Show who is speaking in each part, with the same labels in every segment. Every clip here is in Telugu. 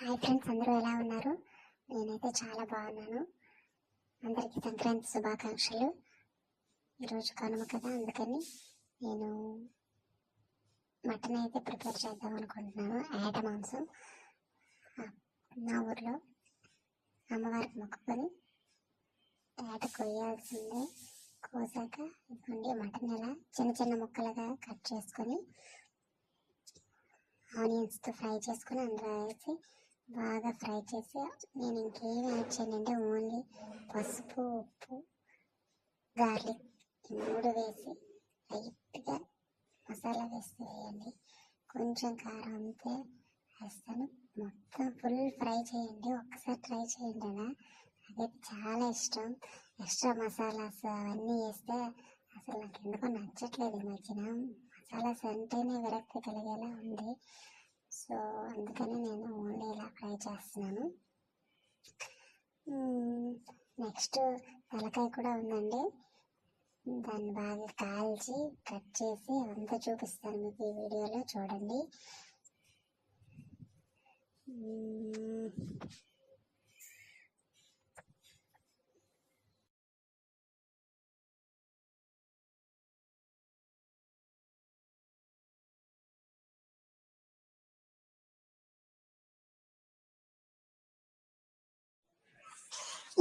Speaker 1: హాయ్ ఫ్రెండ్స్ అందరూ ఎలా ఉన్నారు? నేనైతే చాలా బాగున్నాను. అందరికీ సంక్రాంతి శుభాకాంక్షలు. ఈరోజు కనుమ కదా అందుకని నేను మటన్ అయితే ప్రిపేర్ చేద్దాం అనుకుంటున్నాను. ఏట మాంసం? నా ఊర్లో అమ్మవారికి మొక్కుకొని ఏట కొయ్యాల్సిందే? కోసాక ఇదిగోండి మటన్ ఎలా? చిన్న చిన్న ముక్కలుగా కట్ చేసుకొని ఆనియన్స్తో ఫ్రై చేసుకొని అందులో వేసి బాగా ఫ్రై చేసి. నేను ఇంకేం యాడ్ చేయనంటే ఓన్లీ పసుపు ఉప్పు గార్లిక్ ఈ మూడు వేసి లైట్గా మసాలా వేసి వేయండి. కొంచెం కారం అంతే వేస్తాను. మొత్తం ఫుల్ ఫ్రై చేయండి. ఒక్కసారి ట్రై చేయండి అలా అదైతే చాలా ఇష్టం. ఎక్స్ట్రా మసాలాస్ అవన్నీ వేస్తే అసలు నాకు ఎందుకో నచ్చట్లేదు ఈ మధ్యన. మసాలాస్ అంటేనే విరక్తి కలిగేలా ఉంది. సో అందుకని నేను ఓన్లీ ఇలా ఫ్రై చేస్తున్నాను. నెక్స్ట్ తలకాయ కూడా ఉందండి. దాన్ని బాగా కాల్చి కట్ చేసి అంతా చూపిస్తాను మీకు ఈ వీడియోలో. చూడండి.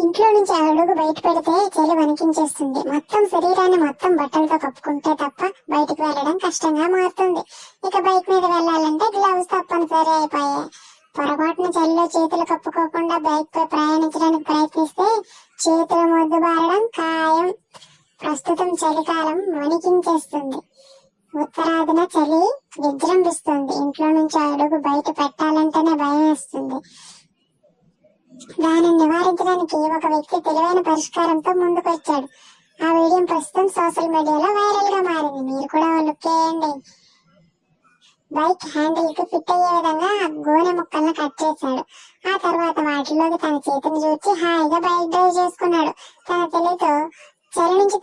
Speaker 1: ఇంట్లో నుంచి అడుగు బయట పెడితే చలి వణికించేస్తుంది. మొత్తం శరీరాన్ని మొత్తం బట్టలతో కప్పుకుంటే తప్ప బయటకు వెళ్ళడం కష్టంగా మారుతుంది. ఇక బైక్ మీద వెళ్ళాలంటే గ్లౌస్ తప్పనిసరి అయిపోయాయి. పొరపాటున చలిలో చేతులు కప్పుకోకుండా బైక్ పై ప్రయాణించడానికి ప్రయత్నిస్తే చేతులు మొద్దు బారడం ఖాయం. ప్రస్తుతం చలికాలం వణికించేస్తుంది. ఉత్తరాదిన చలి విజృంభిస్తుంది. ఇంట్లో నుంచి అడుగు బయట పెట్టాలంటేనే భయం వేస్తుంది దానిని నివారించడానికి ఒక వ్యక్తి తెలివైన పరిష్కారంతో ముందుకు వచ్చాడు ఆ వీడియో ప్రస్తుతం సోషల్ మీడియాలో వైరల్గా మారింది. మీరు కూడా లుక్ చేయండి బైక్ హ్యాండిల్కు ఫిట్ అయ్యే విధంగా ఆ గోనె ముక్కలను కట్ చేశాడు. ఆ తర్వాత వాటిలోకి తన చేతిని చూచి హాయిగా బైక్ డ్రైవ్ చేసుకున్నాడు. తన తెలివితో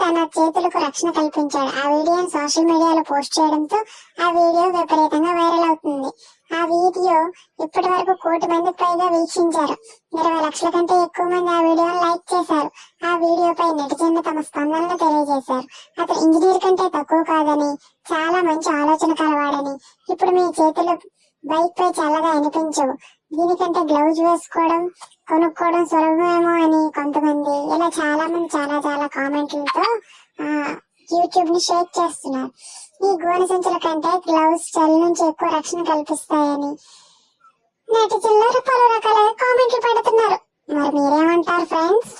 Speaker 1: తన చేతులకు రక్షణ కల్పించాడు. ఆ వీడియోని సోషల్ మీడియాలో పోస్ట్ చేయడంతో ఆ వీడియో విపరీతంగా వైరల్ అవుతుంది. ఆ వీడియో ఇప్పటి వరకు కోటి మందికి పైగా వీక్షించారు. ఇరవై లక్షల కంటే ఎక్కువ మంది ఆ వీడియోను లైక్ చేశారు. ఆ వీడియోపై నెటిజన్లు తమ స్పందనలు తెలియజేశారు. అతను ఇంజనీర్ కంటే తక్కువ కాదని చాలా మంచి ఆలోచన కలవాడని ఇప్పుడు మీ చేతులు బైక్ పై చల్లగా అనిపించవు. దీనికంటే గ్లౌజ్ వేసుకోవడం కొనుక్కోవడం సులభమేమో అని కొంతమంది ఇలా చాలా మంది చాలా చాలా కామెంట్లతో యూట్యూబ్ని షేక్ చేస్తున్నారు. ఈ గోనె సంచుల కంటే గ్లౌజ్ చలి నుంచి ఎక్కువ రక్షణ కల్పిస్తాయని నెటిజన్లు పలు రకాల కామెంట్లు పెడుతున్నారు. మరి మీరేమంటారు ఫ్రెండ్స్?